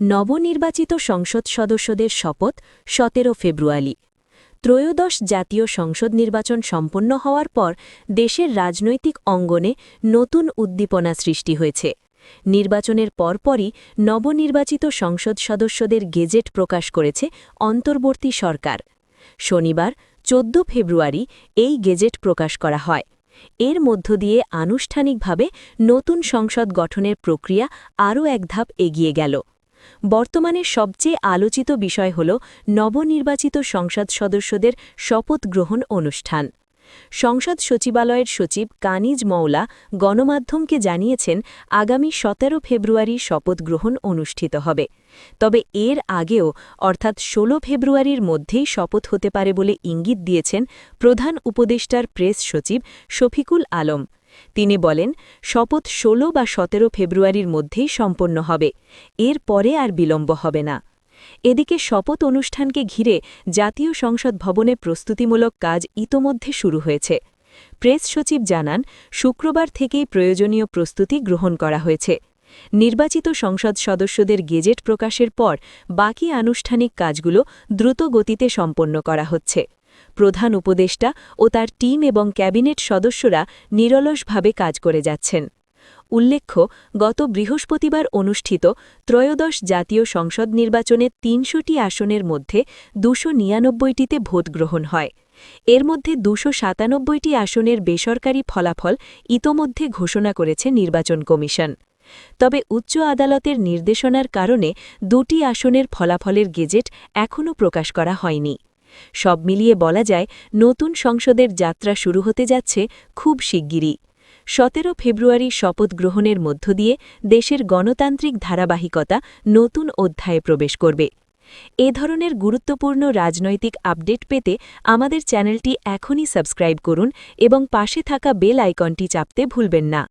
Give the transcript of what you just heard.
নবনির্বাচিত সংসদ সদস্যদের শপথ সতেরো ফেব্রুয়ারি। ত্রয়োদশ জাতীয় সংসদ নির্বাচন সম্পন্ন হওয়ার পর দেশের রাজনৈতিক অঙ্গনে নতুন উদ্দীপনা সৃষ্টি হয়েছে। নির্বাচনের পরপরই নবনির্বাচিত সংসদ সদস্যদের গেজেট প্রকাশ করেছে অন্তর্বর্তী সরকার। শনিবার, চোদ্দ ফেব্রুয়ারি এই গেজেট প্রকাশ করা হয়। এর মধ্য দিয়ে আনুষ্ঠানিকভাবে নতুন সংসদ গঠনের প্রক্রিয়া আরও এক ধাপ এগিয়ে গেল। বর্তমানে সবচেয়ে আলোচিত বিষয় হল নবনির্বাচিত সংসদ সদস্যদের শপথ গ্রহণ অনুষ্ঠান। সংসদ সচিবালয়ের সচিব কানিজ মওলা গণমাধ্যমকে জানিয়েছেন, আগামী সতেরো ফেব্রুয়ারি শপথ গ্রহণ অনুষ্ঠিত হবে। তবে এর আগেও, অর্থাৎ ১৬ ফেব্রুয়ারির মধ্যেই শপথ হতে পারে বলে ইঙ্গিত দিয়েছেন প্রধান উপদেষ্টার প্রেস সচিব শফিকুল আলম। তিনি বলেন, শপথ ১৬ বা ১৭ ফেব্রুয়ারির মধ্যেই সম্পন্ন হবে, এর পরে আর বিলম্ব হবে না। এদিকে শপথ অনুষ্ঠানকে ঘিরে জাতীয় সংসদ ভবনে প্রস্তুতিমূলক কাজ ইতোমধ্যে শুরু হয়েছে। প্রেস সচিব জানান, শুক্রবার থেকেই প্রয়োজনীয় প্রস্তুতি গ্রহণ করা হয়েছে। নির্বাচিত সংসদ সদস্যদের গেজেট প্রকাশের পর বাকি আনুষ্ঠানিক কাজগুলো দ্রুত গতিতে সম্পন্ন করা হচ্ছে। প্রধান উপদেষ্টা ও তার টিম এবং ক্যাবিনেট সদস্যরা নিরলসভাবে কাজ করে যাচ্ছেন। উল্লেখ্য, গত বৃহস্পতিবার অনুষ্ঠিত ত্রয়োদশ জাতীয় সংসদ নির্বাচনে তিনশোটি আসনের মধ্যে দুশো নিরানব্বইটিতে ভোট গ্রহণ হয়। এর মধ্যে দুশো সাতানব্বইটি আসনের বেসরকারি ফলাফল ইতোমধ্যে ঘোষণা করেছে নির্বাচন কমিশন। তবে উচ্চ আদালতের নির্দেশনার কারণে দুটি আসনের ফলাফলের গেজেট এখনও প্রকাশ করা হয়নি। সব মিলিয়ে বলা যায়, নতুন সংসদের যাত্রা শুরু হতে যাচ্ছে খুব শিগগিরই। সতেরো ফেব্রুয়ারি শপথ গ্রহণের মধ্য দিয়ে দেশের গণতান্ত্রিক ধারাবাহিকতা নতুন অধ্যায়ে প্রবেশ করবে। এ ধরনের গুরুত্বপূর্ণ রাজনৈতিক আপডেট পেতে আমাদের চ্যানেলটি এখনই সাবস্ক্রাইব করুন এবং পাশে থাকা বেল আইকনটি চাপতে ভুলবেন না।